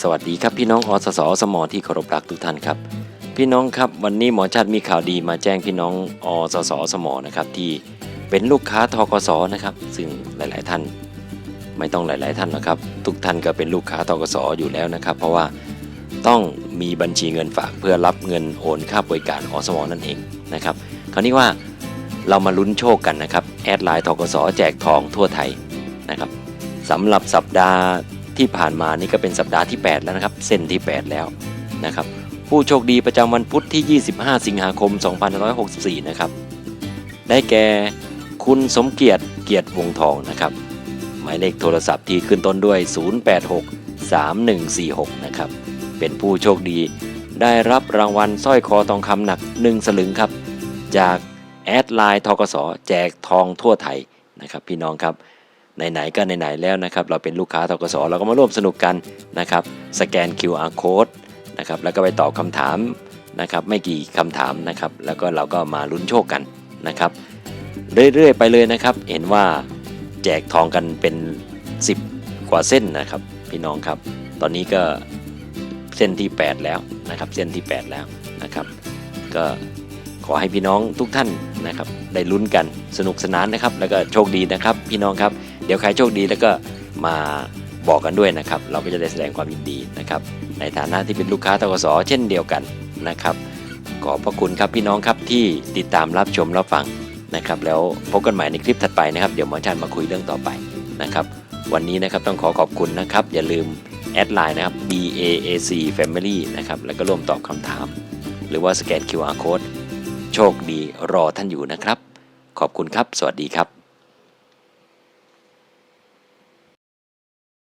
สวัสดีครับพี่น้องอสสสมอที่เคารพรักทุกท่านครับ พี่น้องครับวันนี้หมอชาติมีข่าวดีมาแจ้งพี่น้องอสสสมอนะครับที่เป็นลูกค้าทกสนะครับซึ่งหลาย ๆ ท่าน ไม่ต้องหลาย ๆ ท่านหรอกครับ ทุกท่านก็เป็นลูกค้าทกสอยู่แล้วนะครับ เพราะว่าต้องมีบัญชีเงินฝากเพื่อรับเงินโอนค่าบริการอสมอนั่นเองนะครับคราวนี้ว่าเรามาลุ้นโชคกันนะครับแอดไลน์ทกสแจกทองทั่วไทยนะครับสำหรับสัปดาห์ ที่ผ่านมานี่ก็เป็นสัปดาห์ที่ 8 แล้วนะครับ เส้นที่ 8 แล้วนะครับ ผู้โชคดีประจำวันพุธที่ 25 สิงหาคม 2564 นะครับ ได้แก่คุณสมเกียรติเกียรติวงทองนะครับ หมายเลขโทรศัพท์ที่ขึ้นต้นด้วย 086 3146 นะครับ เป็นผู้โชคดีได้รับรางวัลสร้อยคอทองคำหนัก 1 สลึงครับ จากแอดไลน์ทกสแจกทองทั่วไทยนะครับ พี่น้องครับ ไหนๆก็ไหนๆแล้วนะครับ เราเป็นลูกค้าทกสเราก็มาร่วมสนุกกันนะครับ สแกน QR code นะครับ แล้วก็ไปตอบคำถามนะครับ ไม่กี่คำถามนะครับ แล้วก็เราก็มาลุ้นโชคกันนะครับ เรื่อยๆ ไปเลยนะครับ เห็นว่าแจกทองกันเป็น 10 กว่าเส้นนะครับ พี่น้องครับ ตอนนี้ก็เส้นที่ 8 แล้วนะครับ เส้นที่ 8 แล้วนะครับ ก็ขอให้พี่น้องทุกท่านนะครับได้ลุ้นกันสนุกสนานนะครับ แล้วก็โชคดีนะครับ พี่น้องครับ เดี๋ยวใครโชคดีแล้วก็มาบอกกันด้วยนะครับ เราก็จะได้แสดงความยินดีนะครับ ในฐานะที่เป็นลูกค้าตกสเช่นเดียวกันนะครับ ขอบพระคุณครับพี่น้องครับที่ติดตามรับชมรับฟังนะครับ แล้วพบกันใหม่ในคลิปถัดไปนะครับ เดี๋ยวหมอชันมาคุยเรื่องต่อไปนะครับ วันนี้นะครับต้องขอขอบคุณนะครับ อย่าลืมแอดไลน์นะครับ B A A C Family นะครับ แล้วก็ร่วมตอบคำถาม หรือว่าสแกน QR Code โชคดีรอท่านอยู่นะครับ ขอบคุณครับ สวัสดีครับ